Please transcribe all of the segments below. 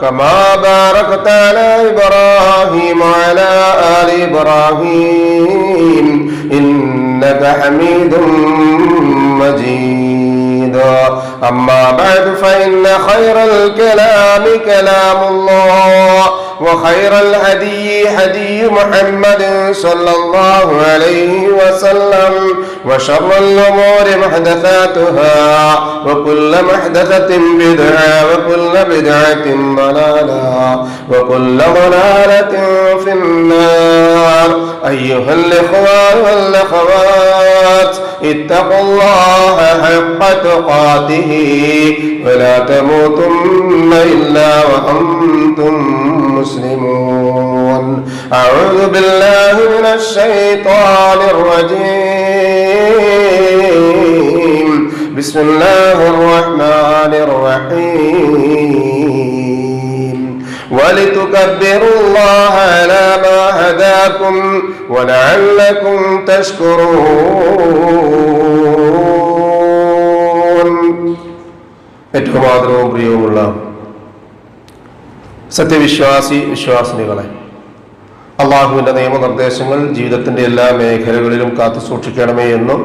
كما باركت على إبراهيم وعلى آل إبراهيم إنك حميد مجيد. أما بعد فإن خير الكلام كلام الله. وخير الهدي هدي محمد صلى الله عليه وسلم وشر الأمور محدثاتها وكل محدثة بدعة وكل بدعة ضلالة وكل ضلالة في النار. أيها الإخوة والأخوات اتقوا الله حق تقاته ولا تموتن إلا وأنتم مسلمون أعوذ بالله من الشيطان الرجيم بسم الله الرحمن الرحيم ولتكبروا الله على ما هداكم ولعلكم تشكرون ഏറ്റവും ആദരവും പ്രിയവുമുള്ള സത്യവിശ്വാസി വിശ്വാസിനികളെ അള്ളാഹുവിന്റെ നിയമനിർദ്ദേശങ്ങൾ ജീവിതത്തിന്റെ എല്ലാ മേഖലകളിലും കാത്തു സൂക്ഷിക്കണമേ എന്നും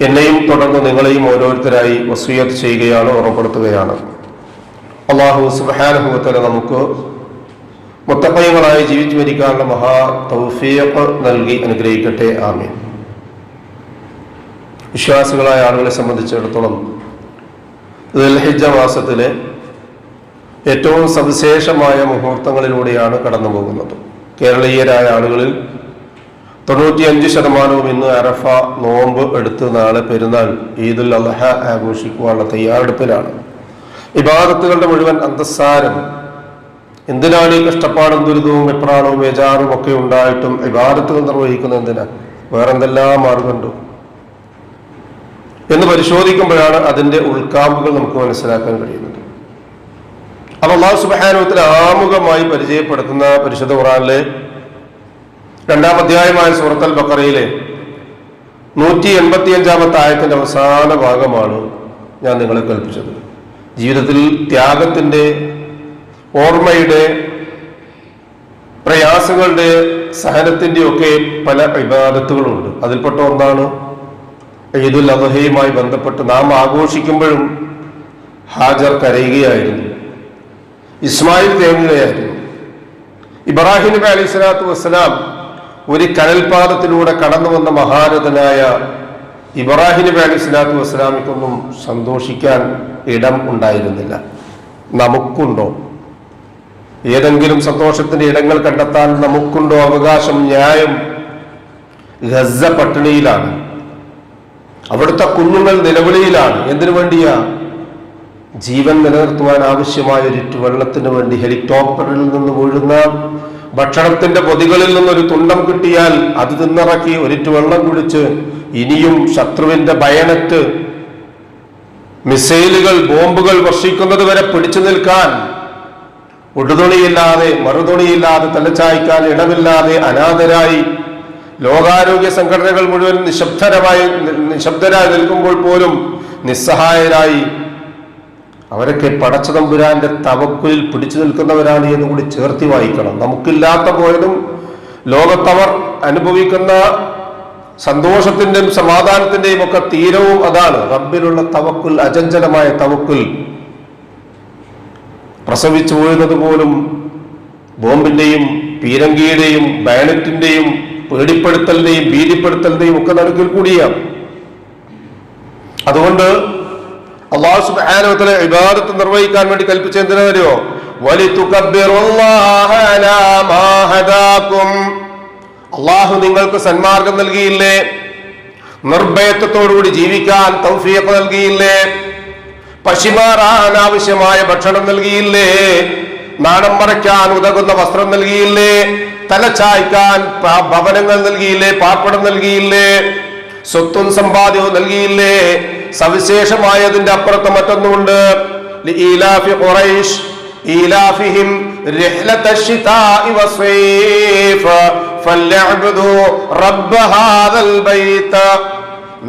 എന്നെയും തുടർന്ന് നിങ്ങളെയും ഓരോരുത്തരായി വസൂയത്ത് ചെയ്യുകയാണ് ഓർമ്മപ്പെടുത്തുകയാണ് അള്ളാഹു സുബാനുഭവത്തിൽ നമുക്ക് മുത്തപ്പയങ്ങളായി ജീവിച്ചു മരിക്കാനുള്ള മഹാ തൗഫീഖ് നൽകി അനുഗ്രഹിക്കട്ടെ ആമീൻ. വിശ്വാസികളായ ആളുകളെ സംബന്ധിച്ചിടത്തോളം ദുൽഹിജ മാസത്തിലെ ഏറ്റവും സവിശേഷമായ മുഹൂർത്തങ്ങളിലൂടെയാണ് കടന്നു പോകുന്നത് കേരളീയരായ ആളുകളിൽ തൊണ്ണൂറ്റിയഞ്ച് ശതമാനവും ഇന്ന് അറഫ നോമ്പ് എടുത്ത് നാളെ പെരുന്നാൾ ഈദുൽ അദ്ഹ ആഘോഷിക്കുവാനുള്ള തയ്യാറെടുപ്പിലാണ്. ഇബാദത്തുകളുടെ മുഴുവൻ അന്തസ്സാരം എന്തിനാണ് ഈ കഷ്ടപ്പാടും ദുരിതവും എപ്രാണവും വേജാറും ഒക്കെ ഉണ്ടായിട്ടും ഇബാദത്തുകൾ നിർവഹിക്കുന്നത് എന്തിനാ? വേറെന്തെല്ലാം മാർഗമുണ്ട്? എന്ന് പരിശോധിക്കുമ്പോഴാണ് അതിന്റെ ഉൾക്കാമ്പുകൾ നമുക്ക് മനസ്സിലാക്കാൻ കഴിയുന്നത്. അപ്പൊ അള്ളാഹു സുബാനുവത്തിൽ ആമുഖമായി പരിചയപ്പെടുത്തുന്ന പരിശുദ്ധ ഖുറാനിലെ രണ്ടാം അധ്യായമായ സൂറത്തൽ ബക്കറയിലെ നൂറ്റി എൺപത്തി അഞ്ചാമത്തെ ആയത്തിന്റെ അവസാന ഭാഗമാണ് ഞാൻ നിങ്ങളെ കൽപ്പിച്ചത് ജീവിതത്തിൽ ത്യാഗത്തിന്റെ ഓർമ്മയുടെ പ്രയാസങ്ങളുടെ സഹനത്തിന്റെ ഒക്കെ പല വിവാദത്തുകളുണ്ട് അതിൽപ്പെട്ട ഒന്നാണ് ഈദുൽ അദഹയുമായി ബന്ധപ്പെട്ട് നാം ആഘോഷിക്കുമ്പോഴും ഹാജർ കരയുകയായിരുന്നു. ഇസ്മായിൽ തേങ്ങുകയായിരുന്നു ഇബ്രാഹിം നബി അലൈഹി സ്വലാത്തു വസ്സലാം ഒരു കനൽപാതത്തിലൂടെ കടന്നു വന്ന മഹാരഥനായ ഇബ്രാഹിം നബി അലൈഹി സ്വലാത്തു വസ്സലാമിക്കൊന്നും സന്തോഷിക്കാൻ ഇടം ഉണ്ടായിരുന്നില്ല. നമുക്കുണ്ടോ? ഏതെങ്കിലും സന്തോഷത്തിന്റെ ഇടങ്ങൾ കണ്ടെത്താൻ നമുക്കുണ്ടോ? അവകാശം ന്യായം? ഗസ പട്ടിണിയിലാണ്. അവിടുത്തെ കുഞ്ഞുങ്ങൾ നിലവിളിയിലാണ്. എന്തിനു വേണ്ടിയാ? ജീവൻ നിലനിർത്തുവാൻ ആവശ്യമായ ഒരു വെള്ളത്തിന് വേണ്ടി ഹെലികോപ്റ്ററിൽ നിന്ന് വീഴുന്ന ഭക്ഷണത്തിന്റെ പൊതികളിൽ നിന്നൊരു തുണ്ടം കിട്ടിയാൽ അത് തിന്നിറക്കി ഒരിറ്റു വെള്ളം കുടിച്ച് ഇനിയും ശത്രുവിന്റെ ബയനറ്റ് മിസൈലുകൾ ബോംബുകൾ വർഷിക്കുന്നത് വരെ പിടിച്ചു നിൽക്കാൻ ഉടുതുണിയില്ലാതെ മറുതുണിയില്ലാതെ തലച്ചായ്ക്കാൻ ഇടമില്ലാതെ അനാഥരായി ലോകാരോഗ്യ സംഘടനകൾ മുഴുവൻ നിശബ്ദരമായി നിശബ്ദരായി നിൽക്കുമ്പോൾ പോലും നിസ്സഹായരായി അവരൊക്കെ പടച്ചതമ്പുരാന്റെ തവക്കുലിൽ പിടിച്ചു നിൽക്കുന്നവരാണ് എന്ന് കൂടി ചേർത്തി വായിക്കണം. നമുക്കില്ലാത്ത പോയതും ലോകത്തവർ അനുഭവിക്കുന്ന സന്തോഷത്തിന്റെയും സമാധാനത്തിന്റെയും ഒക്കെ തീരവും അതാണ്. റബ്ബിലുള്ള തവക്കുൽ അചഞ്ചലമായ തവക്കുൽ. പ്രസവിച്ചു വീഴുന്നത് പോലും ബോംബിന്റെയും പീരങ്കിയുടെയും ബാനറ്റിന്റെയും പേടിപ്പെടുത്തലിന്റെയും ഭീതിപ്പെടുത്തലിന്റെയും ഒക്കെ നടുക്കിൽ കൂടിയാണ് അതുകൊണ്ട് അള്ളാഹു ഇബാദത്ത് നിർവഹിക്കാൻ വേണ്ടി കൽപ്പിച്ച എന്തിനാ അള്ളാഹു നിങ്ങൾക്ക് സന്മാർഗം നൽകിയില്ലേ? നിർഭയത്വത്തോടുകൂടി ജീവിക്കാൻ തൗഫീഖ് നൽകിയില്ലേ? പശിമാറാൻ ആവശ്യമായ ഭക്ഷണം നൽകിയില്ലേ? നാണം മറയ്ക്കാൻ ഉതകുന്ന വസ്ത്രം നൽകിയില്ലേ? തലച്ചായ്ക്കാൻ ഭവനങ്ങൾ നൽകിയില്ലേ? പാർപ്പിടം നൽകിയില്ലേ? സ്വത്തും സമ്പാദ്യവും നൽകിയില്ലേ? സവിശേഷമായതിന്റെ അപ്പുറത്ത് മറ്റൊന്നുമുണ്ട്.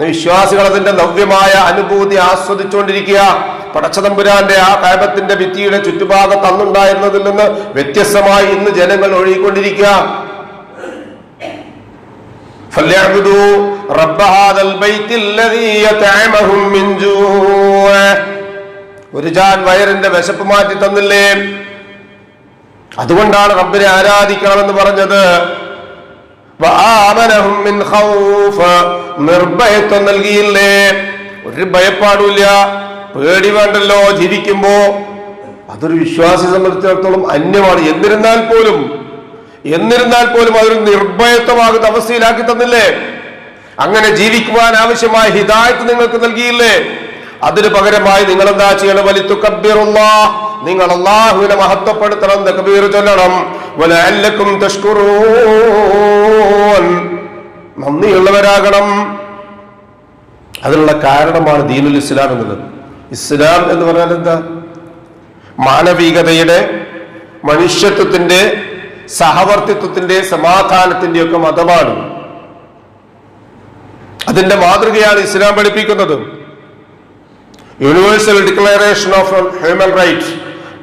വിശ്വാസികൾ അതിന്റെ നവ്യമായ അനുഭൂതി ആസ്വദിച്ചുകൊണ്ടിരിക്കുക. പടച്ചതമ്പുരാന്റെ ആ കാപത്തിന്റെ ഭിത്തിയുടെ ചുറ്റുഭാഗത്ത് അന്നുണ്ടായിരുന്നതിൽ നിന്ന് വ്യത്യസ്തമായി ഇന്ന് ജനങ്ങൾ ഒഴുകിക്കൊണ്ടിരിക്കുക. ഒരു ജാൻ വയറിന്റെ വിശപ്പ് മാറ്റി തന്നില്ലേ? അതുകൊണ്ടാണ് റബ്ബിനെ ആരാധിക്കണമെന്ന് പറഞ്ഞത്. നിർഭയത്വം നൽകിയില്ലേ? ഒരു ഭയപ്പാടുമില്ല. പേടി വേണ്ടല്ലോ ജീവിക്കുമ്പോ. അതൊരു വിശ്വാസി സംബന്ധിച്ചിടത്തോളം അന്യമാണ്. എന്നിരുന്നാൽ പോലും എന്നിരുന്നാൽ പോലും അതൊരു നിർഭയത്വമാകുന്ന അവസ്ഥയിലാക്കി തന്നില്ലേ? അങ്ങനെ ജീവിക്കുവാൻ ആവശ്യമായ ഹിദായത്ത് നിങ്ങൾക്ക് നൽകിയില്ലേ? അതിന് പകരമായി നിങ്ങൾ എന്താ ചെയ്യണം? വലിത്തു കബീറുള്ള നിങ്ങൾ അള്ളാഹുവിനെ മഹത്വപ്പെടുത്തണം തക്ബീർ ചൊല്ലണം. വലഅല്ലക്കും തഷ്കുറൂൻ. നന്ദിയുള്ളവരാകണം. അതിനുള്ള കാരണമാണ് ദീനുൽ ഇസ്ലാം എന്നുള്ളത്. ഇസ്ലാം എന്ന് പറഞ്ഞാൽ എന്താ? മാനവികതയുടെ മനുഷ്യത്വത്തിന്റെ സഹവർത്തിത്വത്തിന്റെ സമാധാനത്തിന്റെ ഒക്കെ മതമാണ്. അതിന്റെ മാതൃകയാണ് ഇസ്ലാം പഠിപ്പിക്കുന്നത്. Universal declaration of human rights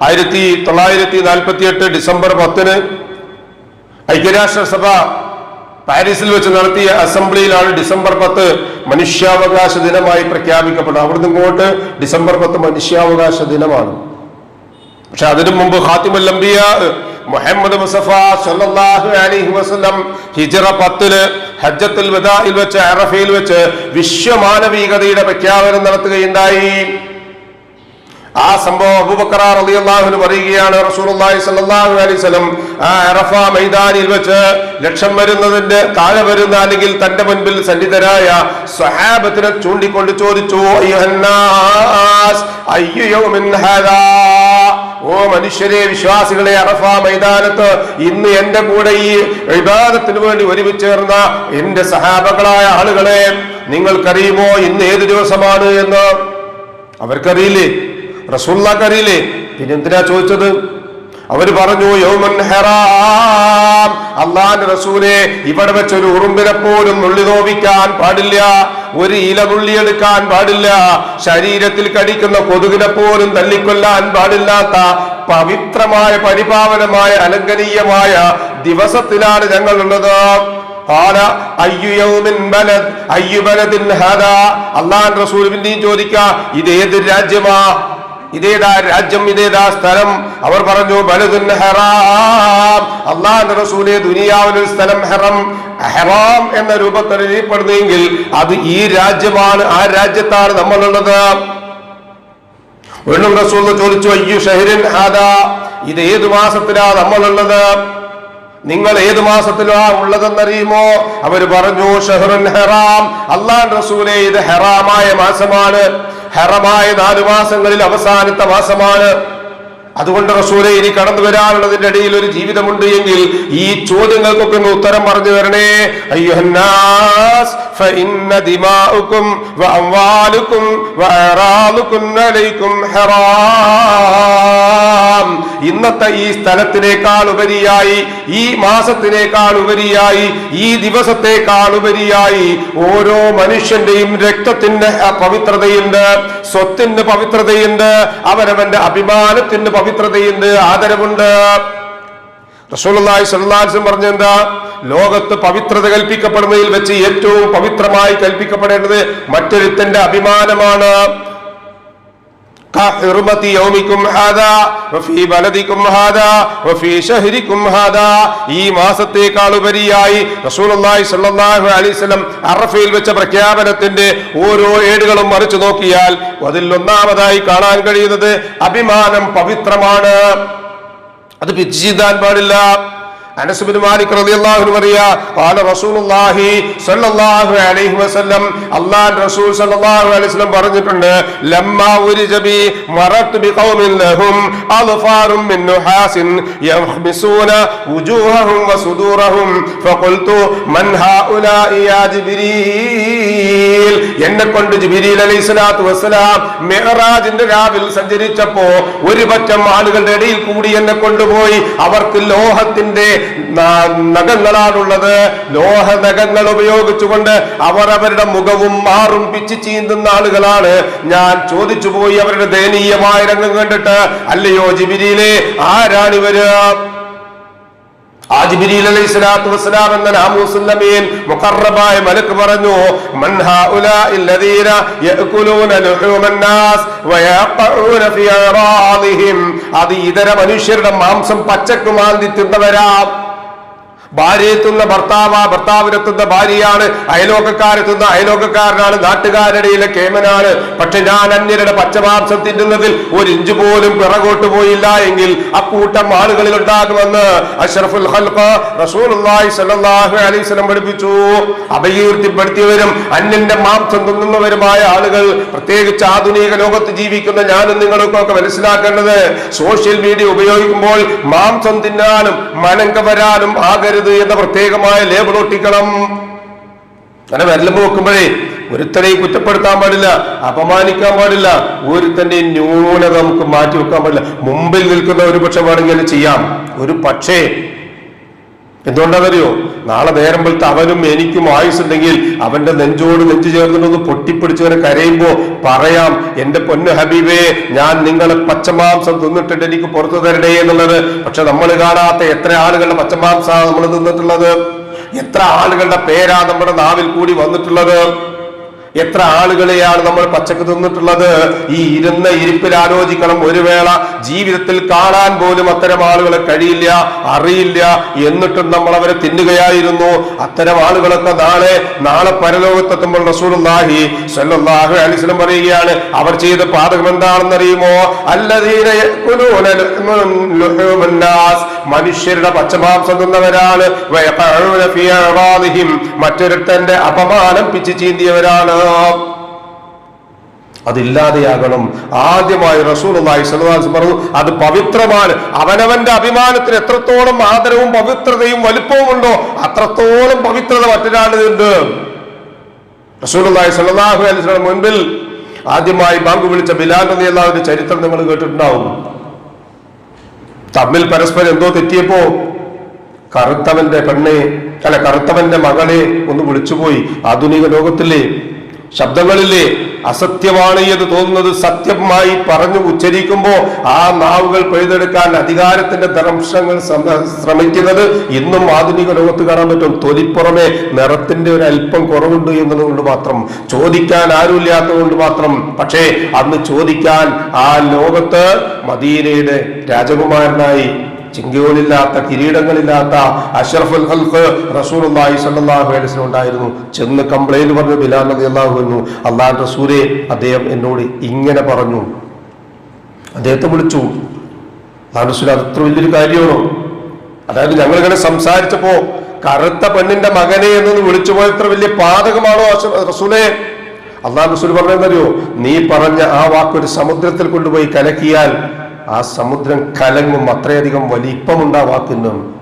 ആയിരത്തി തൊള്ളായിരത്തി നാൽപ്പത്തി എട്ട് ഡിസംബർ പത്തിന് ഐക്യരാഷ്ട്രസഭ പാരീസിൽ വെച്ച് നടത്തിയ അസംബ്ലിയിലാണ് ഡിസംബർ പത്ത് മനുഷ്യാവകാശ ദിനമായി പ്രഖ്യാപിക്കപ്പെടുന്നത്. അവിടുന്ന് ഇങ്ങോട്ട് ഡിസംബർ പത്ത് മനുഷ്യാവകാശ ദിനമാണ്. പക്ഷെ അതിനു മുമ്പ് ഹാത്തിമല്ലംബിയ മുഹമ്മദ് മുസഫ സല്ലല്ലാഹു അലൈഹി വസല്ലം ഹിജറ പത്തിൽ ഹജ്ജത്തുൽ വിദായിൽ വെച്ച് അറഫയിൽ വെച്ച് വിശ്വമാനവികതയുടെ പ്രഖ്യാപനം നടത്തുകയുണ്ടായി. ആ സംഭവം അബൂബക്കർ റളിയല്ലാഹുവിന് പറയുകയാണ് റസൂലുള്ളാഹി സ്വല്ലല്ലാഹു അലൈഹി വസല്ലം ആ അറഫ മൈതാനിൽ വെച്ച് ലക്ഷം വരുന്നതിന്റെ താഴെ വരുന്ന അല്ലെങ്കിൽ തന്റെ മുൻപിൽ സന്നിധരായ സ്വഹാബത്തിനെ ചൂണ്ടിക്കൊണ്ട് ചോദിച്ചു അയ്യുഹന്നാസ് അയ്യു ഓ മനുഷ്യരെ വിശ്വാസികളെ അറഫ മൈതാനത്ത് ഇന്ന് എന്റെ കൂടെ ഈ വിവാദത്തിന് വേണ്ടി ഒരുമിച്ച് ചേർന്ന എന്റെ സഹാബകളായ ആളുകളെ നിങ്ങൾക്കറിയുമോ ഇന്ന് ഏത് ദിവസമാണ് എന്ന്? അവർക്കറിയില്ലേ? റസൂള്ളക്കറിയില്ലേ പിന്നെന്തിനാ ചോദിച്ചത്? അവർ പറഞ്ഞു യോമൻ ഹെറാം. അള്ളാന്റെ റസൂലെ ഇവിടെ വെച്ചൊരു ഉറുമ്പിനെ പോലും നുള്ളി നോവിക്കാൻ പാടില്ല. ഒരു ഇല നുള്ളിയെടുക്കാൻ പാടില്ല. ശരീരത്തിൽ കടിക്കുന്ന കൊതുകിനെ പോലും തല്ലിക്കൊല്ലാൻ പാടില്ലാത്ത പവിത്രമായ പരിപാവനമായ അലങ്കനീയമായ ദിവസത്തിലാണ് ഞങ്ങളുള്ളത്. അള്ളാൻ റസൂൽ ചോദിക്ക ഇത് ഏത് രാജ്യമാ? ഇതേതാ രാജ്യം ഇതേതാ സ്ഥലം. അവർ പറഞ്ഞു ബലദുൻ ഹെറാം. അള്ളാന്റെ റസൂലെ ദുനിയാവിലൊരു സ്ഥലം ഹെറം ഹെറാം എന്ന രൂപത്തിൽ അറിയപ്പെടുന്നെങ്കിൽ അത് ഈ രാജ്യമാണ് ആ രാജ്യത്താണ് നമ്മളുള്ളത്. വീണ്ടും റസൂൽ ചോദിച്ചു അയ്യു ഷഹരിൻ ഹാദാ ഇത് ഏത് മാസത്തിലാ നമ്മളുള്ളത്? നിങ്ങൾ ഏത് മാസത്തിലാ ഉള്ളതെന്നറിയുമോ? അവർ പറഞ്ഞു ഷഹറുൻ ഹെറാം. അള്ളാൻ റസൂലെ ഇത് ഹെറാമായ മാസമാണ്. ഹെറമായ നാലു മാസങ്ങളിൽ അവസാനത്തെ മാസമാണ് അതുകൊണ്ട് റസൂലെ ഇനി കടന്നു വരാനുള്ളതിന്റെ ഇടയിൽ ഒരു ജീവിതമുണ്ട് എങ്കിൽ ഈ ചോദ്യങ്ങൾക്കൊക്കെ ഒന്ന് ഉത്തരം പറഞ്ഞു തരണേ അയ്യുഹന്നാസ് فإن دماؤكم وأموالكم وأعراضكم عليكم حرام ഇന്നത്തെ ഈ സ്ഥലത്തിനേക്കാൾ ഉപരിയായി ഈ മാസത്തിനേക്കാൾ ഉപരിയായി ഈ ദിവസത്തേക്കാൾ ഉപരിയായി ഓരോ മനുഷ്യന്റെയും രക്തത്തിന്റെ പവിത്രതയുണ്ട് സ്വത്തിന് പവിത്രതയുണ്ട് അവനവന്റെ അഭിമാനത്തിന് പവിത്രതയുണ്ട് ആദരവുണ്ട്. റസൂലുള്ളാഹി സ്വല്ലല്ലാഹു അലൈഹി വസല്ലം പറഞ്ഞ എന്താ ലോകത്ത് പവിത്രത കൽപ്പിക്കപ്പെടുന്നതിൽ വെച്ച് ഏറ്റവും പവിത്രമായി കൽപ്പിക്കപ്പെടേണ്ടത് മറ്റൊരുത്തന്റെ അഭിമാനമാണ്. كحرمة يومكم هذا وفي بلدكم هذا وفي شهركم هذا ഈ മാസത്തേക്കാൾ ഉപരിയായി റസൂലുള്ളാഹി സ്വല്ലല്ലാഹു അലൈഹി വസല്ലം അറഫയിൽ വെച്ച പ്രഖ്യാപനത്തിന്റെ ഓരോ ഏടുകളും മറിച്ചു നോക്കിയാൽ അതിൽ ഒന്നാമതായി കാണാൻ കഴിയുന്നത് അഭിമാനം പവിത്രമാണ് അത് പിച്ച് ചെയ്താൻ പാടില്ല അനസ് ബിൻ മാലിക് റസൂൽ പറഞ്ഞിട്ടുണ്ട് ലമ്മാ ലഹും മിൻ നുഹാസിൻ വസുദൂറഹും ഫഖുൽതു മൻ ജിബ്രീൽ. ഒരു പറ്റം ആളുകളുടെ ഇടയിൽ കൂടി എന്നെ കൊണ്ടുപോയി അവർക്ക് ലോഹത്തിന്റെ നഖങ്ങളാണുള്ളത്. ലോഹ നഖങ്ങൾ ഉപയോഗിച്ചുകൊണ്ട് അവർ അവരുടെ മുഖവും മാറും പിച്ച് ചീന്തുന്ന ആളുകളാണ്. ഞാൻ ചോദിച്ചു പോയി അവരുടെ ദയനീയമായ രംഗം കണ്ടിട്ട് അല്ലയോ ജിബിരിയിലെ ആരാണിവര്? ആ ജിബിരിൽ അലൈഹി സ്വലാത്തു വസ്സലാം എന്ന നാമൂസുൽ മുഖർറബായ മലക്ക് പറഞ്ഞു മൻഹാ ഉലീന യഅകുലൂന ലുഹൂമൻ നാസ് വയഖഊന ഫീ അറാദിഹിം. അത് ഇതര മനുഷ്യരുടെ മാംസം പച്ചക്കുമാന്തി തിന്നവരാ ഭാര്യയെത്തുന്ന ഭർത്താവ് ഭർത്താവിനെത്തുന്ന ഭാര്യയാണ് അയലോക്കക്കാരെത്തുന്ന അയലോക്കക്കാരനാണ് നാട്ടുകാരുടെയിലെ കേമനാണ്. പക്ഷെ ഞാൻ അന്യരുടെ പച്ചമാംസം തിന്നുന്നതിൽ ഒരു ഇഞ്ച് പോലും പിറകോട്ട് പോയില്ല എങ്കിൽ അക്കൂട്ടം ആളുകളിൽ ഉണ്ടാകുമെന്ന് അഷ്റഫുൽ പഠിപ്പിച്ചു. അപകീർത്തിപ്പെടുത്തിയവരും അന്യന്റെ മാംസം തിന്നുന്നവരുമായ ആളുകൾ പ്രത്യേകിച്ച് ആധുനിക ലോകത്ത് ജീവിക്കുന്ന ഞാനും നിങ്ങൾക്കൊക്കെ മനസ്സിലാക്കേണ്ടത് സോഷ്യൽ മീഡിയ ഉപയോഗിക്കുമ്പോൾ മാംസം തിന്നാനും മനം കവരാനും ആകരുത് എന്ന പ്രത്യേകമായ ലേബൽ ഒട്ടിക്കണം. അങ്ങനെ വരലുമ്പ് വെക്കുമ്പോഴേ ഒരുത്തനെയും കുറ്റപ്പെടുത്താൻ പാടില്ല അപമാനിക്കാൻ പാടില്ല ഒരുത്തന്റെയും ന്യൂനത നമുക്ക് മാറ്റി വെക്കാൻ പാടില്ല. മുമ്പിൽ നിൽക്കുന്ന ഒരു പക്ഷെ വേണമെങ്കിൽ ചെയ്യാം. ഒരു പക്ഷേ എന്തുകൊണ്ടാണെന്നറിയോ? നാളെ നേരമ്പോഴത്തെ അവനും എനിക്കും ആയുസുണ്ടെങ്കിൽ അവന്റെ നെഞ്ചോട് നെഞ്ചു ചേർന്നിട്ടൊന്ന് പൊട്ടിപ്പിടിച്ചവനെ കരയുമ്പോ പറയാം എന്റെ പൊന്നു ഹബീബേ ഞാൻ നിങ്ങളെ പച്ചമാംസം തിന്നിട്ടുണ്ട് എനിക്ക് പുറത്തു തരണേ എന്നുള്ളത്. പക്ഷെ നമ്മൾ കാണാത്ത എത്ര ആളുകളുടെ പച്ചമാംസമാണ് നമ്മൾ തിന്നിട്ടുള്ളത്? എത്ര ആളുകളുടെ പേരാ നമ്മുടെ നാവിൽ കൂടി വന്നിട്ടുള്ളത്? എത്ര ആളുകളെയാണ് നമ്മൾ പച്ചക്ക് തിന്നിട്ടുള്ളത്? ഈ ഇരുന്ന ഇരിപ്പിൽ ആലോചിക്കണം ഒരു വേള. ജീവിതത്തിൽ കാണാൻ പോലും അത്തരം ആളുകളെ കഴിയില്ല അറിയില്ല. എന്നിട്ടും നമ്മൾ അവരെ തിന്നുകയായിരുന്നു. അത്തരം ആളുകളൊക്കെ നാളെ നാളെ പരലോകത്തെത്തുമ്പോൾ റസൂലി സ്വല്ലല്ലാഹു അലൈഹി വസല്ലം പറയുകയാണ് അവർ ചെയ്ത പാതകം എന്താണെന്നറിയുമോ? മനുഷ്യരുടെ പച്ചമാംസം തിന്നവരാണ്. മറ്റൊരുത്തന്റെ അപമാനം പിച്ചു ചീന്തിയവരാണ്. അതില്ലാതെയാകണം. ആദ്യമായി സ്വല്ലല്ലാഹു അലൈഹി വസല്ലം പറഞ്ഞു അത് പവിത്രമാണ്. അവനവന്റെ അഭിമാനത്തിന് എത്രത്തോളം ആദരവും പവിത്രതയും വലുപ്പവും ഉണ്ടോ അത്രത്തോളം പവിത്രത മറ്റൊരാളുണ്ട് റസൂലുള്ളാഹി സ്വല്ലല്ലാഹു അലൈഹി വസല്ലം മുൻപിൽ ആദ്യമായി ബാങ്ക് വിളിച്ച ബിലാൽ റളിയല്ലാഹുവിന്റെ ചരിത്രം നിങ്ങൾ കേട്ടിട്ടുണ്ടാവും. തമ്മിൽ പരസ്പരം എന്തോ തെറ്റിയപ്പോ കറുത്തവന്റെ പെണ്ണെ അല്ല കറുത്തവന്റെ മകളെ ഒന്ന് വിളിച്ചുപോയി. ആധുനിക ലോകത്തിലെ ശബ്ദങ്ങളിലെ അസത്യമാണ് എന്ന് തോന്നുന്നത് സത്യമായി പറഞ്ഞു ഉച്ചരിക്കുമ്പോൾ ആ നാവുകൾ പെഴുതെടുക്കാൻ അധികാരത്തിന്റെ ദംശങ്ങൾ ശ്രമിക്കുന്നത് ഇന്നും ആധുനിക ലോകത്ത് കാണാൻ പറ്റും. തൊലിപ്പുറമെ നിറത്തിന്റെ ഒരു അല്പം കുറവുണ്ട് എന്നതുകൊണ്ട് മാത്രം. ചോദിക്കാൻ ആരുമില്ലാത്തത് കൊണ്ട് മാത്രം. പക്ഷേ അന്ന് ചോദിക്കാൻ ആ ലോകത്ത് മദീനയുടെ രാജകുമാരനായി ചിങ്കോലില്ലാത്ത കിരീടങ്ങളില്ലാത്ത അഷറഫുൽ ഹൽഖ് സ്വല്ലല്ലാഹു അലൈഹി വസല്ലം ഉണ്ടായിരുന്നു. ചെന്ന് കംപ്ലൈന്റ് പറഞ്ഞു ബിലാൽ റളിയല്ലാഹു അൻഹു അള്ളാഹു റസൂലെ അദ്ദേഹം എന്നോട് ഇങ്ങനെ പറഞ്ഞു. അദ്ദേഹത്തെ വിളിച്ചു. അള്ളാഹു അത് അത്ര വലിയൊരു കാര്യമാണോ? അതായത് ഞങ്ങൾ ഇങ്ങനെ സംസാരിച്ചപ്പോ കറുത്ത പെണ്ണിന്റെ മകനെ എന്ന് വിളിച്ചു ഇത്ര വലിയ പാതകമാണോ റസൂലെ? അള്ളാഹു റസൂൽ പറഞ്ഞെന്നറിയോ നീ പറഞ്ഞ ആ വാക്കൊരു സമുദ്രത്തിൽ കൊണ്ടുപോയി കലക്കിയാൽ ആ സമുദ്രം കലങ്ങും അത്രയധികം വലിപ്പമുണ്ടാവാത്തിനും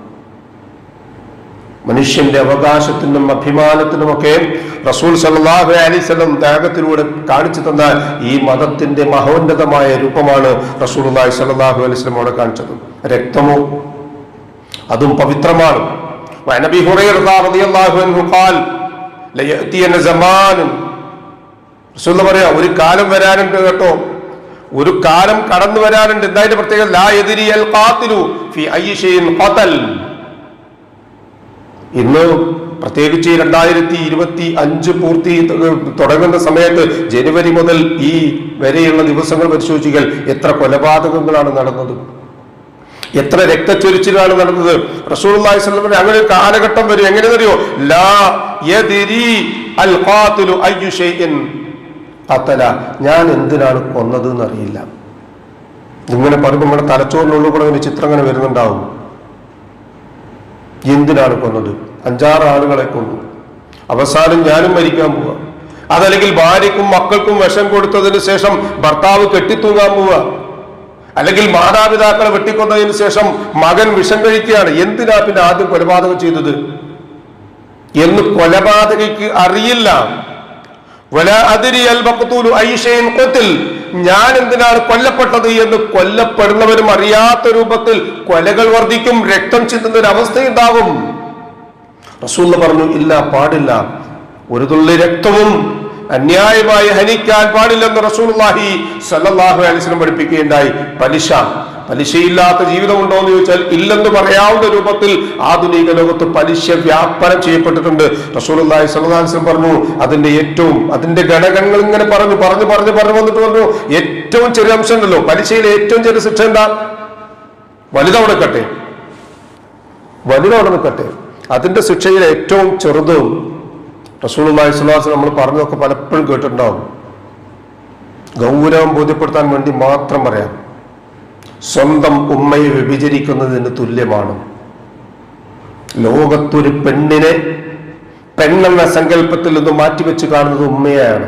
മനുഷ്യന്റെ അവകാശത്തിനും അഭിമാനത്തിനുമൊക്കെ റസൂൽ സല്ലാഹു അലിസ്ലം ത്യാഗത്തിലൂടെ കാണിച്ചു തന്ന ഈ മതത്തിന്റെ മഹോന്നതമായ രൂപമാണ് റസൂൽ അള്ളാഹി സല്ലാഹു അലിസ്ലം അവിടെ കാണിച്ചത്. രക്തമോ? അതും പവിത്രമാണ്. പറയാ ഒരു കാലം വരാനുണ്ട് കേട്ടോ. ഒരു കാലം കടന്നു വരാനുണ്ട്. എന്തായാലും പ്രത്യേകത? ലാ എതിരി അൽ ഖാത്തിലു ഫി ഷൈഇൻ ഖതൽ. ഇന്ന് പ്രത്യേകിച്ച് ഈ രണ്ടായിരത്തി ഇരുപത്തി അഞ്ച് പൂർത്തി തുടങ്ങുന്ന സമയത്ത് ജനുവരി മുതൽ ഈ വരെയുള്ള ദിവസങ്ങൾ പരിശോധിച്ചാൽ എത്ര കൊലപാതകങ്ങളാണ് നടന്നത്? എത്ര രക്തച്ചൊരിച്ചിലാണ് നടന്നത്? റസൂലുള്ളാഹി സ്വലമിന്റെ അങ്ങനെ ഒരു കാലഘട്ടം വരും. എങ്ങനെയെന്നറിയോ ലാ യദ്രി അൽ ഷൈഇൻ. ഖതല ഞാൻ എന്തിനാണ് കൊന്നത് എന്നറിയില്ല ഇങ്ങനെ പറയുമ്പോൾ നമ്മുടെ തലച്ചോറിനുള്ളിൽ കൂടെ ഒരു ചിത്രം അങ്ങനെ വരുന്നുണ്ടാവും. എന്തിനാണ് കൊന്നത്? അഞ്ചാറ് ആളുകളെ കൊന്നു. അവസാനം ഞാനും മരിക്കാൻ പോവാ. അതല്ലെങ്കിൽ ഭാര്യക്കും മക്കൾക്കും വിഷം കൊടുത്തതിന് ശേഷം ഭർത്താവ് കെട്ടിത്തൂങ്ങാൻ പോവുക അല്ലെങ്കിൽ മാതാപിതാക്കളെ വെട്ടിക്കൊന്നതിന് ശേഷം മകൻ വിഷം കഴിക്കുകയാണ്. എന്തിനാ പിന്നെ ആദ്യം കൊലപാതകം ചെയ്തത്? എന്ന് കൊലപാതകയ്ക്ക് അറിയില്ല. ഞാൻ എന്തിനാണ് കൊല്ലപ്പെട്ടത് എന്ന് കൊല്ലപ്പെടുന്നവരും അറിയാത്ത രൂപത്തിൽ കൊലകൾ വർദ്ധിക്കും രക്തം ചിന്തുന്ന ഒരു അവസ്ഥ ഉണ്ടാവും റസൂൽ പറഞ്ഞു ഇല്ല പാടില്ല. ഒരു തുള്ളി രക്തവും അന്യായമായി ഹനിക്കാൻ പാടില്ലെന്ന് റസൂൽ അലൈഹി പഠിപ്പിക്കുകയുണ്ടായി. പലിശ. പലിശയില്ലാത്ത ജീവിതമുണ്ടോ എന്ന് ചോദിച്ചാൽ ഇല്ലെന്ന് പറയാവുന്ന രൂപത്തിൽ ആധുനിക ലോകത്ത് പലിശ വ്യാപനം ചെയ്യപ്പെട്ടിട്ടുണ്ട്. സ്വല്ലല്ലാഹു അലൈഹി പറഞ്ഞു അതിന്റെ ഏറ്റവും അതിന്റെ ഘടകങ്ങൾ ഇങ്ങനെ പറഞ്ഞു പറഞ്ഞു പറഞ്ഞു പറഞ്ഞു വന്നിട്ട് പറഞ്ഞു ഏറ്റവും ചെറിയ അംശം ഉണ്ടല്ലോ പലിശയിലെ ഏറ്റവും ചെറിയ ശിക്ഷ എന്താ? വലുതവിടെ നിൽക്കട്ടെ. വലുതവിടെ നിൽക്കട്ടെ. അതിന്റെ ശിക്ഷയിൽ ഏറ്റവും ചെറുതും അലൈഹി വസല്ലം നമ്മൾ പറഞ്ഞതൊക്കെ പലപ്പോഴും കേട്ടിട്ടുണ്ടാവും. ഗൗരവം ബോധ്യപ്പെടുത്താൻ വേണ്ടി മാത്രം പറയാം. സ്വന്തം ഉമ്മയെ വ്യഭിചരിക്കുന്നതിന് തുല്യമാണ്. ലോകത്തൊരു പെണ്ണിനെ പെണ്ണെന്ന സങ്കല്പത്തിൽ നിന്ന് മാറ്റിവെച്ച് കാണുന്നത് ഉമ്മയാണ്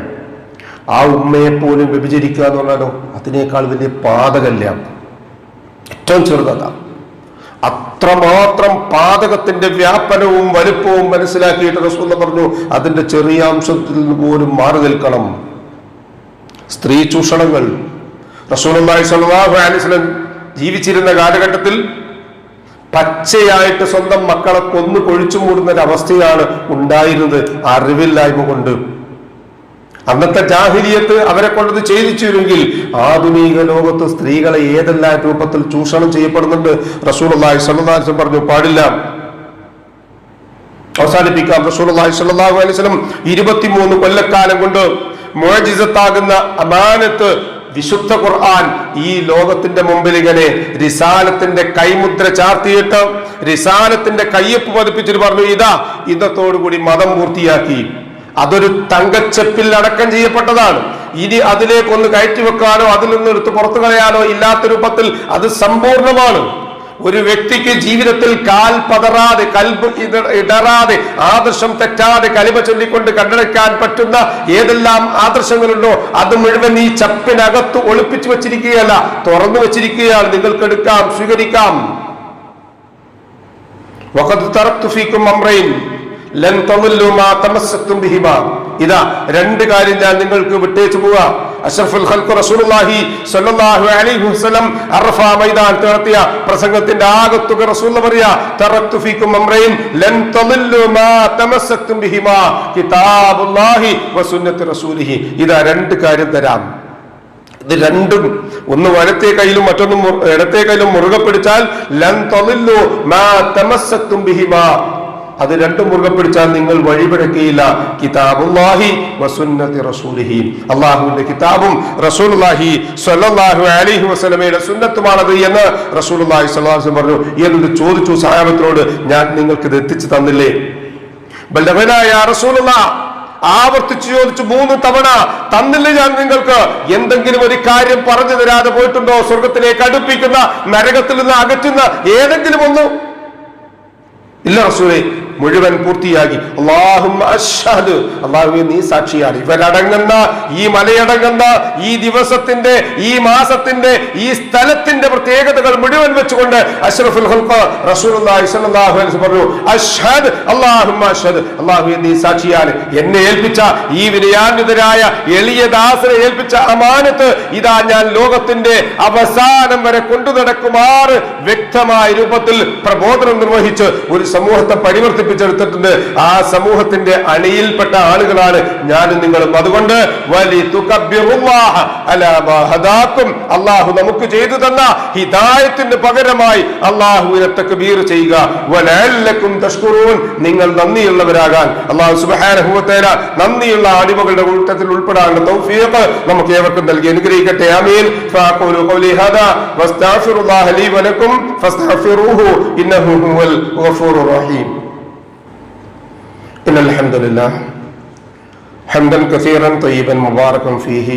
ആ ഉമ്മയെ പോലും വ്യഭിചരിക്കുക എന്ന് പറഞ്ഞാലോ അതിനേക്കാൾ വലിയ പാതകല്ല ഏറ്റവും ചെറുതതാ. അത്രമാത്രം പാതകത്തിന്റെ വ്യാപനവും വലുപ്പവും മനസ്സിലാക്കിയിട്ട് റസൂല പറഞ്ഞു അതിന്റെ ചെറിയ അംശത്തിൽ നിന്ന് പോലും മാറി നിൽക്കണം. സ്ത്രീ ചൂഷണങ്ങൾ. റസൂലുള്ളാഹി സ്വല്ലല്ലാഹു അലൈഹി വസല്ലം ജീവിച്ചിരുന്ന കാലഘട്ടത്തിൽ പച്ചയായിട്ട് സ്വന്തം മക്കളെ കൊന്നു കൊഴിച്ചു മൂടുന്ന ഒരു അവസ്ഥയാണ് ഉണ്ടായിരുന്നത്. അറിവില്ലായ്മ കൊണ്ട്. അന്നത്തെ ജാഹിരിയത്ത് അവരെ കൊണ്ടത് ചെയ്തിച്ചിരുമെങ്കിൽ ആധുനിക ലോകത്ത് സ്ത്രീകളെ ഏതെല്ലാം രൂപത്തിൽ ചൂഷണം ചെയ്യപ്പെടുന്നുണ്ട്? റസൂൾ അള്ളാഹി പറഞ്ഞു പാടില്ല. അവസാനിപ്പിക്കാം. റസൂലുള്ളാഹി സ്വല്ലല്ലാഹു അലൈഹി ഇരുപത്തിമൂന്ന് കൊല്ലക്കാലം കൊണ്ട് മോജിസത്താകുന്ന അമാനത്ത് വിശുദ്ധ ഖുർആൻ ഈ ലോകത്തിന്റെ മുമ്പിൽ ഇങ്ങനെ റിസാലത്തിന്റെ കൈമുദ്ര ചാർത്തിയിട്ട് റിസാലത്തിന്റെ കയ്യൊപ്പ് പതിപ്പിച്ചിട്ട് പറഞ്ഞു ഇതാ ഇന്നത്തോടുകൂടി മതം പൂർത്തിയാക്കി. അതൊരു തങ്കച്ചെപ്പിൽ അടക്കം ചെയ്യപ്പെട്ടതാണ്. ഇനി അതിലേക്കൊന്ന് കയറ്റി വെക്കാനോ അതിൽ നിന്ന് എടുത്ത് പുറത്തു കളയാനോ ഇല്ലാത്ത രൂപത്തിൽ അത് സമ്പൂർണമാണ്. ഒരു വ്യക്തിക്ക് ജീവിതത്തിൽ കാൽ പതറാതെ കൽബ് ഇട- ഇടറാതെ ആദർശം തെറ്റാതെ കലിമ ചൊല്ലിക്കൊണ്ട് കണ്ടെടുക്കാൻ പറ്റുന്ന ഏതെല്ലാം ആദർശങ്ങളുണ്ടോ അത് മുഴുവൻ ഈ ചപ്പിനകത്ത് ഒളിപ്പിച്ചു വെച്ചിരിക്കുകയല്ല തുറന്നു വെച്ചിരിക്കുകയാണ്. നിങ്ങൾക്ക് എടുക്കാം സ്വീകരിക്കാം ഫീക്കും അംറൈൻ ലൻ തളില്ലു മാ തമസ്സക്തും ബിഹിമാ. ഇതാ രണ്ട് കാര്യം ഞാൻ നിങ്ങൾക്ക് വിട്ടേച്ചു പോവാ. അഷ്റഫുൽ ഖൽഖു റസൂലുള്ളാഹി സ്വല്ലല്ലാഹു അലൈഹി വസല്ലം അറഫ മൈതാൻ നടത്തിയ പ്രസംഗത്തിന്റെ ആകത്തുക റസൂൽ പറയാ തറക്തു ഫീകും അംറൈൻ ലൻ തളില്ലു മാ തമസ്സക്തും ബിഹിമാ കിതാബുല്ലാഹി വസുന്നത്തി റസൂലിഹി. ഇതാ രണ്ട് കാര്യം തരാം. ഇത് രണ്ടും ഒന്ന് വലത്തെ കയ്യിലും മറ്റൊന്ന് ഇടത്തെ കയ്യിലും മുറുകെ പിടിച്ചാൽ ലൻ തളില്ലു മാ തമസ്സക്തും ബിഹിമാ അത് രണ്ടും മുറുകെ പിടിച്ചാൽ നിങ്ങൾ വഴിപിഴക്കയില്ല കിതാബുല്ലാഹി വസുന്നതി റസൂലിഹി. അള്ളാഹുവിന്റെ കിതാബും റസൂലുള്ളാഹി സ്വല്ലല്ലാഹു അലൈഹി വസല്ലമയുടെ സുന്നത്തുമാണത് എന്ന് റസൂലുള്ളാഹി സ്വല്ലല്ലാഹു അലൈഹി പറഞ്ഞു. എന്നിട്ട് ചോദിച്ചു സഹാബത്തിനോട് ഞാൻ നിങ്ങൾക്ക് ഇത് എത്തിച്ചു തന്നില്ലേ? ബലവനായ റസൂലുള്ള. ആവർത്തിച്ചു ചോദിച്ചു മൂന്ന് തവണ തന്നില്ല ഞാൻ നിങ്ങൾക്ക്? എന്തെങ്കിലും ഒരു കാര്യം പറഞ്ഞു തരാതെ പോയിട്ടുണ്ടോ? സ്വർഗത്തിലേക്ക് അടുപ്പിക്കുന്ന നരകത്തിൽ നിന്ന് അകറ്റുന്ന ഏതെങ്കിലും ഒന്ന്? ഇല്ല റസൂലെ മുഴുവൻ പൂർത്തിയാക്കി. അള്ളാഹു അള്ളാഹുവെ നീ സാക്ഷിയാണ്. ഇവരടങ്ങുന്ന ഈ മലയടങ്ങുന്ന ഈ ദിവസത്തിന്റെ ഈ മാസത്തിന്റെ ഈ സ്ഥലത്തിന്റെ പ്രത്യേകതകൾ മുഴുവൻ വെച്ചുകൊണ്ട് അഷ്റഫുൽ പറഞ്ഞു നീ സാക്ഷിയാണ്. എന്നെ ഏൽപ്പിച്ച ഈ വിനയാന്വിതരായ എളിയ ദാസനെ ഏൽപ്പിച്ച അമാനത്ത് ഇതാ ഞാൻ ലോകത്തിന്റെ അവസാനം വരെ കൊണ്ടു നടക്കുമാറ് വ്യക്തമായ രൂപത്തിൽ പ്രബോധനം നിർവഹിച്ച് ഒരു സമൂഹത്തെ പരിവർത്തിപ്പിക്കും സംഘടിപ്പിച്ചെടുത്തിട്ടുണ്ട് ആ സമൂഹത്തിന്റെ അണിയിൽപ്പെട്ട ആളുകളാണ് ഞാനും നിങ്ങളും. അതുകൊണ്ട് വലി ഹദാക്കും അള്ളാഹു നമുക്ക് ചെയ്തു തന്ന ഹിതായത്തിന് പകരമായി അള്ളാഹുവിനെ തക്ബീർ ചെയ്യുക. വലഅല്ലക്കും തഷ്കുറൂൻ. നിങ്ങൾ നന്ദിയുള്ളവരാകാൻ. അള്ളാഹു വ നന്ദിയുള്ള അടിമകളുടെ കൂട്ടത്തിൽ ഉൾപ്പെടാനുള്ള തൗഫീഖ് നമുക്ക് ഏവർക്കും നൽകി അനുഗ്രഹിക്കട്ടെ. ആമീൻ. ഫാഖൂലു ഖൗലി ഹാദാ. വസ്തഗ്ഫിറുല്ലാഹ ലീ വലക്കും ഫസ്തഗ്ഫിറൂഹു. ഇന്നഹു ഹുവൽ ഗഫൂറുർ റഹീം. إن الحمد لله حمدا كثيرا طيبا مباركا فيه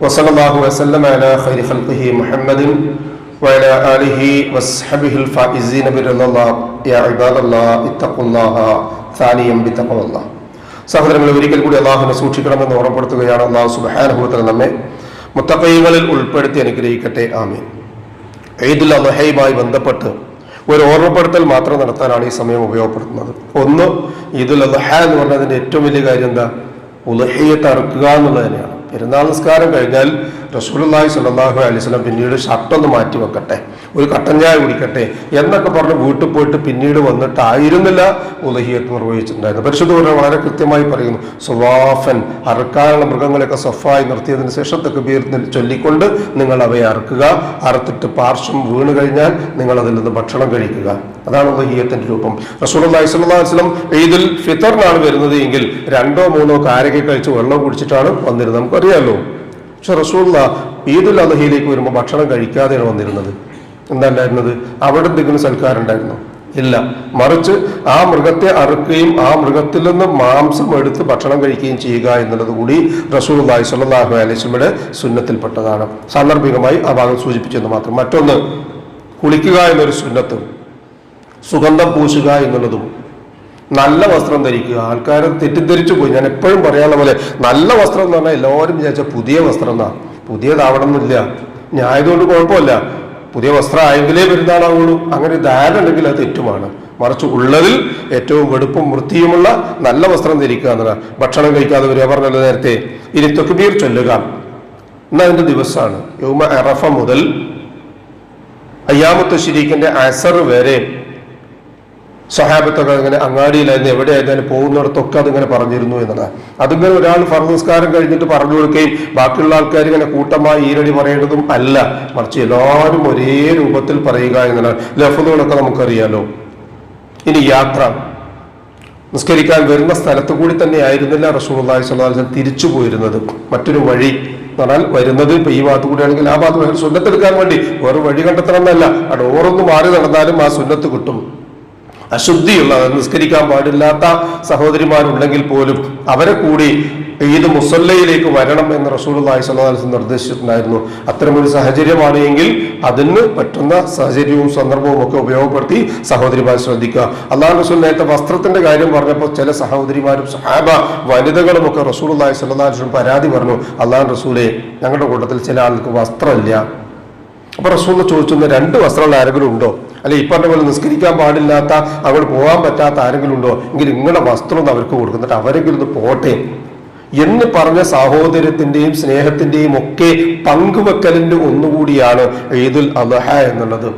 وصلى الله وسلم على خير خلقه محمد وعلى آله وصحبه الفائزين برضا الله يا عباد الله اتقوا الله ثانيا بتقوى الله സഹോദരങ്ങളെ ഒരിക്കൽ കൂടി അള്ളാഹുവിനെ സൂക്ഷിക്കണമെന്ന് ഓർമ്മപ്പെടുത്തുകയാണ് അള്ളാഹു സുബാനുഭവത്തിൽ നമ്മെ മുത്തക്കൈകളിൽ ഉൾപ്പെടുത്തി അനുഗ്രഹിക്കട്ടെ ആമീൻ ഈദുൽ അദ്ഹയുമായി ബന്ധപ്പെട്ട് ഒരു ഓർമ്മപ്പെടുത്തൽ മാത്രം നടത്താനാണ് ഈ സമയം ഉപയോഗപ്പെടുത്തുന്നത്. ഒന്ന് ഈദുൽ അദ്ഹ എന്ന് പറഞ്ഞതിന്റെ ഏറ്റവും വലിയ കാര്യം എന്താ? ഉലഹയ്യത്ത് അറുക്കുക എന്നുള്ളത് തന്നെയാണ്. പെരുന്നാൾ നിസ്കാരം കഴിഞ്ഞാൽ റസൂലുള്ളാഹി സ്വല്ലല്ലാഹു അലൈഹി വസല്ലം പിന്നീട് ഷർട്ടൊന്ന് മാറ്റി വെക്കട്ടെ ഒരു കട്ടൻ ചായ കുടിക്കട്ടെ എന്നൊക്കെ പറഞ്ഞ് വീട്ടിൽ പോയിട്ട് പിന്നീട് വന്നിട്ടായിരുന്നില്ല ഉലഹിയത്ത് നിർവഹിച്ചിട്ടുണ്ടായിരുന്നു പരിശുദ്ധ പറഞ്ഞാൽ വളരെ കൃത്യമായി പറയുന്നു സുവാഫൻ അറുക്കാനുള്ള മൃഗങ്ങളെയൊക്കെ സഫായി നിർത്തിയതിന് ശേഷം തക്ബീർ ചൊല്ലിക്കൊണ്ട് നിങ്ങൾ അവയെ അറുക്കുക അറുത്തിട്ട് പാർശ്വം വീണ് കഴിഞ്ഞാൽ നിങ്ങൾ അതിൽ നിന്ന് ഭക്ഷണം കഴിക്കുക. അതാണ് ഉലഹിയത്തിന്റെ രൂപം. റസൂലുള്ളാഹി സ്വല്ലല്ലാഹു അലൈഹി വസല്ലം ഈദുൽ ഫിത്തറിനാണ് വരുന്നത് എങ്കിൽ രണ്ടോ മൂന്നോ കാരക കഴിച്ച് വെള്ളം കുടിച്ചിട്ടാണ് വന്നിരുന്നത്. നമുക്കറിയാമല്ലോ പക്ഷെ റസൂള്ള ഈദുൽ വരുമ്പോൾ ഭക്ഷണം കഴിക്കാതെയാണ് വന്നിരുന്നത്. എന്താ ഉണ്ടായിരുന്നത് അവിടെ എന്തെങ്കിലും സൽക്കാരം ഉണ്ടായിരുന്നു ഇല്ല. മറിച്ച് ആ മൃഗത്തെ അറുക്കുകയും ആ മൃഗത്തിൽ നിന്ന് മാംസം എടുത്ത് ഭക്ഷണം കഴിക്കുകയും ചെയ്യുക എന്നുള്ളത് കൂടി റസൂൽ അള്ളാഹി സ്വല്ലല്ലാഹു അലൈഹി വസല്ലമയുടെ സുന്നത്തിൽപ്പെട്ടതാണ്. സാന്ദർഭികമായി ആ ഭാഗം സൂചിപ്പിച്ചെന്ന് മാത്രം. മറ്റൊന്ന് കുളിക്കുക എന്നൊരു സുന്നത്തും സുഗന്ധം പൂശുക എന്നുള്ളതും നല്ല വസ്ത്രം ധരിക്കുക. ആൾക്കാരെ തെറ്റിദ്ധരിച്ചു പോയി. ഞാൻ എപ്പോഴും പറയാനുള്ള പോലെ നല്ല വസ്ത്രം എന്ന് പറഞ്ഞാൽ എല്ലാവരും വിചാരിച്ച പുതിയ വസ്ത്രം എന്നാ. പുതിയതാവണമെന്നില്ല എന്നില്ല ഞായതുകൊണ്ട് കുഴപ്പമില്ല. പുതിയ വസ്ത്രം ആയെങ്കിലേ പെരുന്നാളാവുള്ളൂ. അങ്ങനെ ധാരണ ഉണ്ടെങ്കിൽ അത് തെറ്റുമാണ്. മറിച്ച് ഉള്ളതിൽ ഏറ്റവും വെടുപ്പും വൃത്തിയുമുള്ള നല്ല വസ്ത്രം ധരിക്കുക എന്നതാണ് ഭക്ഷണം കഴിക്കാതെ വരിക പറഞ്ഞല്ലോ നേരത്തെ. ഇനി തൊക്കുബീർ ചൊല്ലുക. ഇന്ന് അതിന്റെ ദിവസമാണ്. യൗമ അറഫ മുതൽ അയ്യാമത്ത് ശരീഖിന്റെ അസർ വരെ സഹാബത്തൊക്കെ അങ്ങനെ അങ്ങാടിയിലായിരുന്നു എവിടെയായിരുന്നാലും പോകുന്നിടത്തൊക്കെ അതിങ്ങനെ പറഞ്ഞിരുന്നു എന്നതാണ് അതിങ്ങനെ ഒരാൾ ഫർമസ്കാരം കഴിഞ്ഞിട്ട് പറഞ്ഞു കൊടുക്കുകയും ബാക്കിയുള്ള ആൾക്കാർ ഇങ്ങനെ കൂട്ടമായി ഈരടി പറയേണ്ടതും അല്ല. മറിച്ച് എല്ലാവരും ഒരേ രൂപത്തിൽ പറയുക എന്നതാണ് ലഫുകളൊക്കെ നമുക്കറിയാലോ. ഇനി യാത്ര. നിസ്കരിക്കാൻ വരുന്ന സ്ഥലത്ത് കൂടി തന്നെ ആയിരുന്നില്ല റസൂള്ളി വസ്ലം തിരിച്ചു പോയിരുന്നത്. മറ്റൊരു വഴി എന്നാൽ വരുന്നത് ഇപ്പൊ ഈ ഭാഗത്ത് കൂടിയാണെങ്കിൽ ആ ഭാഗത്ത് സ്വന്തത്തെടുക്കാൻ വേണ്ടി. വേറെ വഴി കണ്ടെത്തണം എന്നല്ല ആ ഡോറൊന്ന് മാറി നടന്നാലും ആ സുന്നത്ത് കിട്ടും. അശുദ്ധിയുള്ള നിസ്കരിക്കാൻ പാടില്ലാത്ത സഹോദരിമാരുണ്ടെങ്കിൽ പോലും അവരെ കൂടി ഈദ് മുസല്ലയിലേക്ക് വരണം എന്ന് റസൂൽ അള്ളാഹി സ്വലാസ് നിർദ്ദേശിച്ചിട്ടുണ്ടായിരുന്നു. അത്തരമൊരു സാഹചര്യമാണ് എങ്കിൽ അതിന് പറ്റുന്ന സാഹചര്യവും സന്ദർഭവും ഒക്കെ ഉപയോഗപ്പെടുത്തി സഹോദരിമാർ ശ്രദ്ധിക്കുക. അള്ളാഹു റസൂൽ നേരത്തെ വസ്ത്രത്തിന്റെ കാര്യം പറഞ്ഞപ്പോൾ ചില സഹോദരിമാരും സഹാബ വനിതകളും ഒക്കെ റസൂൽ അള്ളാഹി സ്വലാസ്ലും പരാതി പറഞ്ഞു അള്ളാഹു റസൂലെ ഞങ്ങളുടെ കൂട്ടത്തിൽ ചില ആൾക്ക് വസ്ത്രമില്ല. അപ്പൊ റസൂൽ ചോദിച്ചു രണ്ട് വസ്ത്രങ്ങൾ ആരെങ്കിലും ഉണ്ടോ? അല്ലെ ഈ പറഞ്ഞ പോലെ നിസ്കരിക്കാൻ പാടില്ലാത്ത അവിടെ പോകാൻ പറ്റാത്ത ആരെങ്കിലും ഉണ്ടോ എങ്കിൽ നിങ്ങളുടെ വസ്ത്രം അവർക്ക് കൊടുക്കുന്നിട്ട് അവരെങ്കിലും ഒന്ന് പോട്ടെ. എന്ന് പറഞ്ഞ സാഹോദര്യത്തിന്റെയും സ്നേഹത്തിന്റെയും ഒക്കെ പങ്കുവെക്കലിന്റെ ഒന്നുകൂടിയാണ് ഈദുൽ അലഹ എന്നുള്ളത്.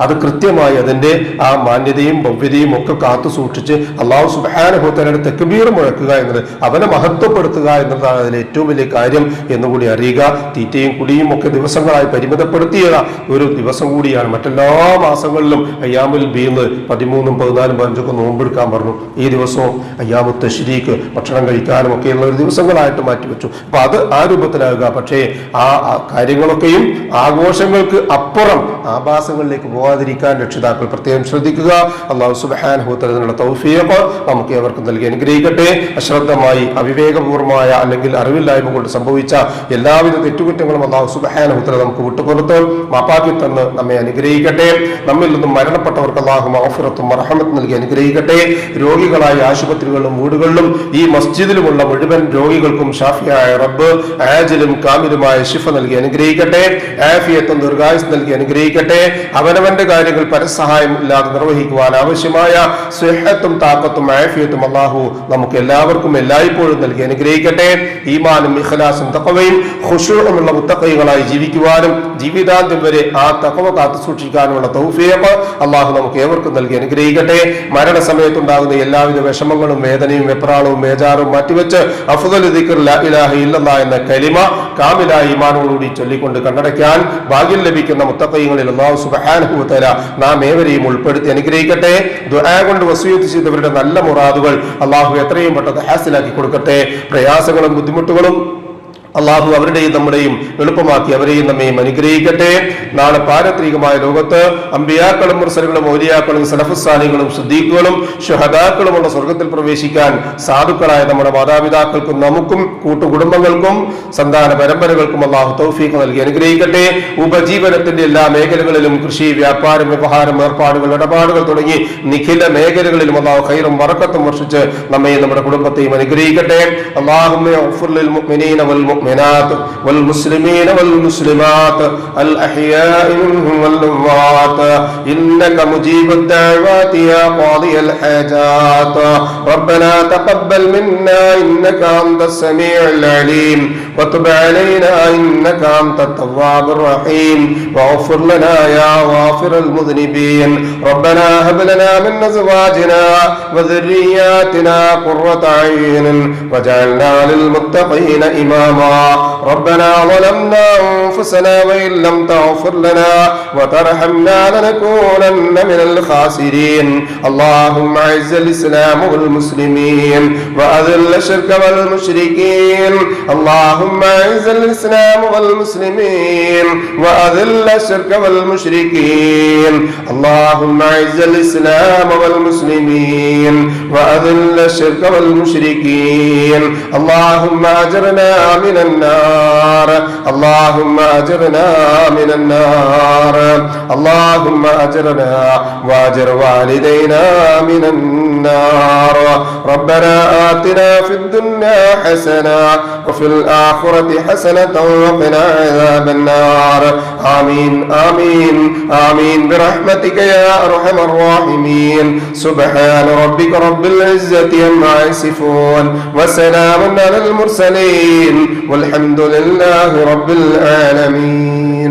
അത് കൃത്യമായി അതിന്റെ ആ മാന്യതയും ഭവ്യതയും ഒക്കെ കാത്തു സൂക്ഷിച്ച് അള്ളാഹു സുബാനുഭവത്തനയുടെ തെക്കുബീർ മുഴക്കുക എന്നത് അവനെ മഹത്വപ്പെടുത്തുക എന്നതാണ് അതിൽ ഏറ്റവും വലിയ കാര്യം എന്നുകൂടി അറിയുക. തീറ്റയും കുടിയും ഒക്കെ ദിവസങ്ങളായി പരിമിതപ്പെടുത്തിയ ഒരു ദിവസം കൂടിയാണ്. മറ്റെല്ലാ മാസങ്ങളിലും അയ്യാമുൽ ബീന്ന് പതിമൂന്നും പതിനാലും പതിനഞ്ചൊക്കെ നോമ്പെടുക്കാൻ പറഞ്ഞു. ഈ ദിവസവും അയ്യാമു തശ്രീക്ക് ഭക്ഷണം കഴിക്കാനും ഒക്കെയുള്ള ഒരു ദിവസങ്ങളായിട്ട് മാറ്റിവെച്ചു. അപ്പൊ അത് ആ രൂപത്തിലാകുക. പക്ഷേ ആ കാര്യങ്ങളൊക്കെയും ആഘോഷങ്ങൾക്ക് അപ്പുറം ആഭാസങ്ങളിലേക്ക് പോകാതിരിക്കാൻ രക്ഷിതാക്കൾ പ്രത്യേകം ശ്രദ്ധിക്കുക. അള്ളാഹു സുബാൻഹുത്തലതിനുള്ള തൗഫിയപ്പ് നമുക്ക് ഏവർക്കും നൽകി അനുഗ്രഹിക്കട്ടെ. അശ്രദ്ധമായി അവിവേകപൂർവമായ അല്ലെങ്കിൽ അറിവില്ലായ്മ കൊണ്ട് സംഭവിച്ച എല്ലാവിധ തെറ്റുകുറ്റങ്ങളും അള്ളാഹു സുബാനുഭൂത്തല നമുക്ക് വിട്ടുപുറത്ത് മാപ്പാക്കി തന്ന് നമ്മെ അനുഗ്രഹിക്കട്ടെ. നമ്മിൽ നിന്നും മരണപ്പെട്ടവർക്ക് അള്ളാഹു മഹഫുറത്തും മറഹമത്ത് നൽകി അനുഗ്രഹിക്കട്ടെ. രോഗികളായ ആശുപത്രികളിലും വീടുകളിലും ഈ മസ്ജിദിലുമുള്ള മുഴുവൻ രോഗികൾക്കും ഷാഫിയായ റബ്ബ് ആജിലും കാമിലുമായ ഷിഫ നൽകി അനുഗ്രഹിക്കട്ടെ. ആഫിയത്തും ദീർഘായുസ് നൽകി അനുഗ്രഹിക്കട്ടെ. അവനവന്റെ രണ്ട് കാര്യങ്ങൾ പരസഹായം ഇല്ലാതെ നിർവഹിക്കുവാൻ ആവശ്യമായ സ്വേഹത്തും താക്കത്തും ആഫിയത്തും അള്ളാഹു നമുക്ക് എല്ലാവർക്കും എല്ലായ്പ്പോഴും നൽകി അനുഗ്രഹിക്കട്ടെ. ഈമാനും ഇഖലാസും തക്കവയും ഖുഷൂറുമുള്ള മുത്തക്കൈകളായി ജീവിക്കുവാനും ജീവിതാന്ത്യം വരെ ആ തക്കവ കാത്തു സൂക്ഷിക്കാനുമുള്ള തൗഫീഖ് അള്ളാഹു നമുക്ക് ഏവർക്കും നൽകി അനുഗ്രഹിക്കട്ടെ. മരണസമയത്തുണ്ടാകുന്ന എല്ലാവിധ വിഷമങ്ങളും വേദനയും വെപ്രാളവും മേജാറും മാറ്റിവെച്ച് അഫുദൽ ഇലാഹ ഇല്ലല്ലാ എന്ന കലിമ കാമിലായ ഈമാനോടുകൂടി ചൊല്ലിക്കൊണ്ട് കണ്ണടയ്ക്കാൻ ഭാഗ്യം ലഭിക്കുന്ന മുത്തക്കൈകളിൽ അള്ളാഹു സുബ്ഹാനഹു തആല നാം ഏവരെയും ഉൾപ്പെടുത്തി അനുഗ്രഹിക്കട്ടെ. ദുആ കൊണ്ട് വസൂയത്ത് ചെയ്തവരുടെ നല്ല മുറാദുകൾ അള്ളാഹു എത്രയും പെട്ടെന്ന് ഹാസിലാക്കി കൊടുക്കട്ടെ. പ്രയാസങ്ങളും ബുദ്ധിമുട്ടുകളും അള്ളാഹു അവരുടെയും നമ്മുടെയും എളുപ്പമാക്കി അവരെയും നമ്മയും അനുഗ്രഹിക്കട്ടെ. നാളെ പാരത്രികമായ ലോകത്ത് അമ്പിയാക്കളും മുർസലുകളും ഓലിയാക്കളും സലഫുസാനികളും സുദ്ദീഖുകളും ഷുഹദാക്കളുമുള്ള സ്വർഗത്തിൽ പ്രവേശിക്കാൻ സാധുക്കളായ നമ്മുടെ മാതാപിതാക്കൾക്കും നമുക്കും കൂട്ടുകുടുംബങ്ങൾക്കും സന്താന പരമ്പരകൾക്കും അള്ളാഹു തൗഫീഖ് നൽകി അനുഗ്രഹിക്കട്ടെ. ഉപജീവനത്തിന്റെ എല്ലാ മേഖലകളിലും കൃഷി വ്യാപാരം വ്യവഹാരം ഏർപ്പാടുകൾ ഇടപാടുകൾ തുടങ്ങി നിഖില മേഖലകളിലും അള്ളാഹു ഖൈറും വറക്കത്തും വർഷിച്ച് നമ്മയും നമ്മുടെ കുടുംബത്തെയും അനുഗ്രഹിക്കട്ടെ. അള്ളാഹു والمؤمنات والمسلمين والمسلمات الأحياء منهم والأموات. إنك مجيب الدعوات يا قاضي الحاجات. ربنا تقبل منا إنك أنت السميع العليم. وتب علينا إنك أنت التواب الرحيم. واغفر لنا يا غافر المذنبين. ربنا هب لنا من أزواجنا وذرياتنا قرة عين. واجعلنا للمتقين إماما. ربنا ظلمنا أنفسنا وإن لم تغفر لنا وترحمنا لنكونن من الخاسرين. اللهم أعز الإسلام والمسلمين وأذل الشرك والمشركين. اللهم أعز الإسلام والمسلمين وأذل الشرك والمشركين. اللهم أعز الإسلام والمسلمين وأذل الشرك والمشركين. اللهم أجرنا من النار اللهم أجرنا من النار اللهم أجرنا وأجر والدينا من النار. ربنا آتنا في الدنيا حسنة وفي الآخرة حسنة وقنا عذاب النار. آمين آمين آمين. برحمتك يا أرحم الراحمين. سبحان ربك رب العزة عما يصفون وسلام على المرسلين والحمد لله رب العالمين.